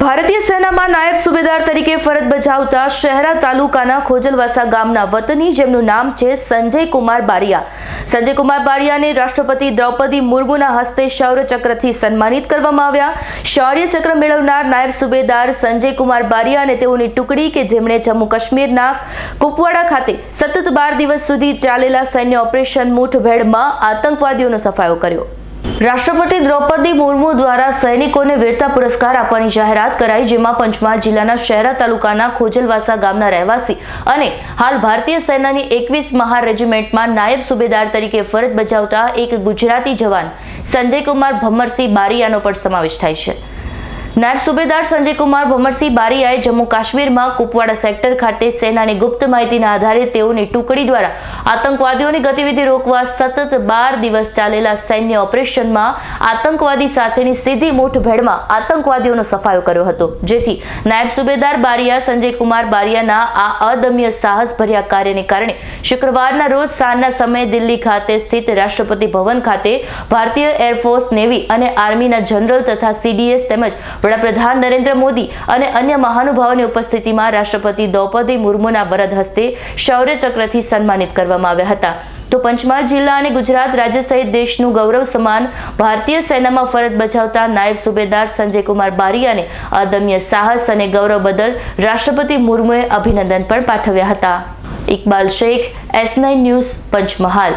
ભારતીય સેનામાં નાયબ સુબેદાર તરીકે ફરજ બજાવતા શહેરા તાલુકાના ખોજલવાસા ગામના વતની જેમનું નામ છે સંજય કુમાર બારિયા. સંજય કુમાર બારિયાને રાષ્ટ્રપતિ દ્રૌપદી મુર્મુના હસ્તે શૌર્ય ચક્રથી સન્માનિત કરવામાં આવ્યા. શૌર્ય ચક્ર મેળવનાર નાયબ સુબેદાર સંજય કુમાર બારિયા અને તેઓની ટુકડી કે જેમણે જમ્મુ કાશ્મીરના કુપવાડા ખાતે સતત બાર દિવસ સુધી ચાલેલા સૈન્ય ઓપરેશન મુઠભેડમાં આતંકવાદીઓનો સફાયો કર્યો. રાષ્ટ્રપતિ દ્રૌપદી મુર્મુ દ્વારા સૈનિકોને વીરતા પુરસ્કાર આપવાની જાહેરાત કરાઈ, જેમાં પંચમહાલ જિલ્લાના શહેરા તાલુકાના ખોજલવાસા ગામના રહેવાસી અને હાલ ભારતીય સેનાની એકવીસ મહા રેજિમેન્ટમાં નાયબ સુબેદાર તરીકે ફરજ બજાવતા એક ગુજરાતી જવાન સંજય કુમાર ભમરસિંહ બારિયાનો પણ સમાવેશ થાય છે. નાયબ સુબેદાર સંજય કુમાર ભમરસિંહ બારીયાએ જમ્મુ કાશ્મીરમાં કુપવાડા સેક્ટર ખાતે સેનાની ગુપ્ત માહિતીના આધારે તેઓની ટુકડી દ્વારા આતંકવાદીઓની ગતિવિધિ રોકવા સતત બાર દિવસ ચાલેલા સૈન્ય ઓપરેશનમાં આતંકવાદી સાથેની સીધી મુઠભેડમાં આતંકવાદીઓનો સફાયો કર્યો હતો. જેથી નાયબ સુબેદાર બારિયા સંજય કુમાર બારિયાના આ અદમ્ય સાહસભર્યા કાર્યને કારણે શુક્રવારના રોજ સાંજના સમયે દિલ્હી ખાતે સ્થિત રાષ્ટ્રપતિ ભવન ખાતે ભારતીય એરફોર્સ નેવી અને આર્મીના જનરલ તથા સીડીએસ તેમજ વડાપ્રધાન નરેન્દ્ર મોદી અને અન્ય મહાનુભાવોની ઉપસ્થિતિમાં રાષ્ટ્રપતિ દ્રૌપદી મુર્મુના વરદ હસ્તે શૌર્ય ચક્રથી સન્માનિત કરવામાં આવ્યા હતા. તો પંચમહાલ જિલ્લા અને ગુજરાત રાજ્ય સહિત દેશનું ગૌરવ સમાન ભારતીય સેનામાં ફરજ બજાવતા નાયબ સુબેદાર સંજય કુમાર બારિયાને અદમ્ય સાહસ અને ગૌરવ બદલ રાષ્ટ્રપતિ મુર્મુએ અભિનંદન પણ પાઠવ્યા હતા. Iqbal Shaikh, S news, Panchmahal.